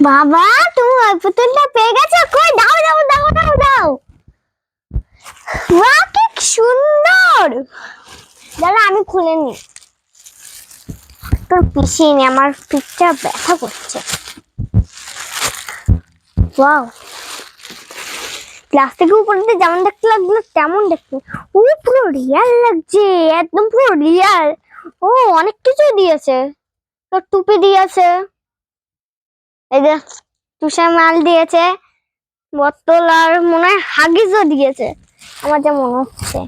বাবা, তুমি ওই পুতুলটা পেয়ে গেছো? কই? দাও দাও দাও দাও দাও। বাহ, কি সুন্দর! দাঁড়া আমি খুলে নি তোর পিছিয়ে নে আমার পিঠটা ব্যথা করছে। ওয়াও। প্লাস্টিকের উপরে দিয়ে যেমন দেখতে লাগল, তেমন দেখতে ও, পুরো রিয়াল লাগছে, একদম পুরো রিয়াল ও, অনেক কিছু দিয়েছে। তোর টুপি দিয়েছে। এই যে তুষার মাল দিয়েছে, বোতল আর মনে হয় হাগিসও দিয়েছে। আমার যা মনে হচ্ছে।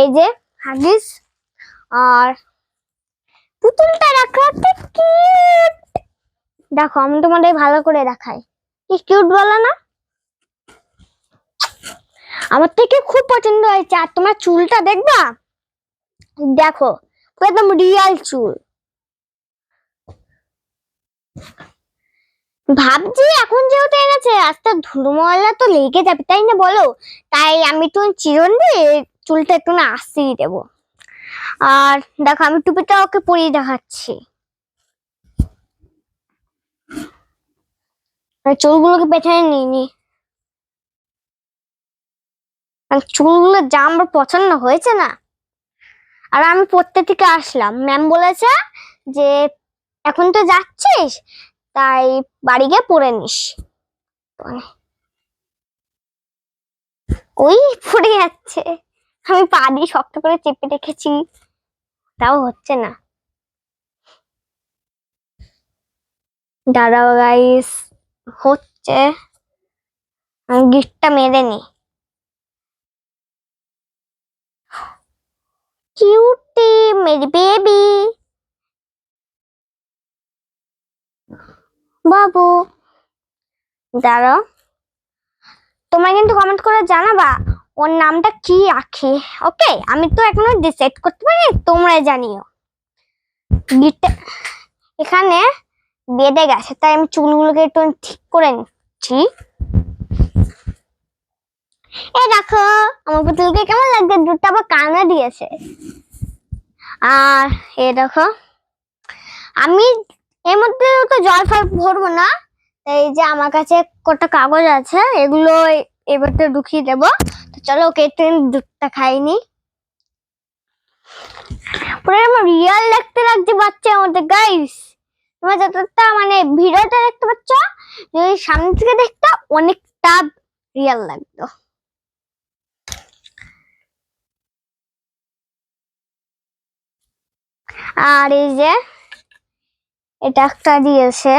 এই যে হাগিস আর পুতুলটা রাখাতে কিউট দেখো, আমি তোমাদের ভালো করে দেখাই। কি কিউট বলো না? আমার থেকে খুব পছন্দ হয়েছে। আর তোমার চুলটা দেখবা? দেখো, একদম রিয়াল চুল। ভাবছি এখন যেহেতু এনেছে আস্তে ধুলো ময়লা তো লেগে যাবে, তাই না বলো? তাই আমি একটু চিরন দিয়ে চুলটা একটু না আসতেই দেবো। আর দেখো, আমি টুপিটা ওকে পরিয়ে দেখাচ্ছি। চুলগুলোকে পেছনে নিয়ে নি। চুলগুলো যা আমার পছন্দ হয়েছে না। আর আমি পড়তে থেকে আসলাম। ম্যাম বলেছে যে এখন তো যাচ্ছিস, তাই বাড়ি গিয়ে পড়ে নিস। ওই পড়ে যাচ্ছে। আমি পা দিয়ে শক্ত করে চেপে রেখেছি। তাও হচ্ছে না। দাঁড়াও গাইস, হচ্ছে। আমি গিফটটা মেরে নি। কিউটি, মেরি বেবি। বাবু, দাঁড়াও। তোমরা কিন্তু কমেন্ট করে জানাবা, ওর নামটা কি রাখি ওকে আমি তো এখনও ডিসাইড করতে পারি তোমরা জানিও। এখানে বেঁধে গেছে, তাই আমি চুলগুলোকে একটু ঠিক করে নিচ্ছি। এ দেখো, আমার পুতুলকে কেমন লাগছে? দুটো আবার কানে দিয়েছে। আর এ দেখো, আমি এর মধ্যে তো জল ফল ভরবো না। এই যে আমার কাছে কটা কাগজ আছে, এগুলো এ- এবার তো ঢুকিয়ে দেবো। তো চলো ওকে একটু দুধটা খাইনি পুরো আমার রিয়াল দেখতে লাগছে বাচ্চার মধ্যে গাইস তোমরা যতটা মানে ভিডিওটা দেখতে পাচ্ছ, যদি সামনে থেকে দেখতে, অনেকটা রিয়াল লাগতো। আর এই যে এটা একটা দিয়েছে।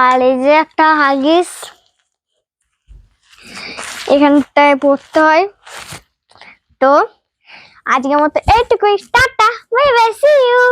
আর এই যে একটা হাগিস, এখানটায় পড়তে হয়। তো আজকের মতো এইটুকুই, tata, bye bye see you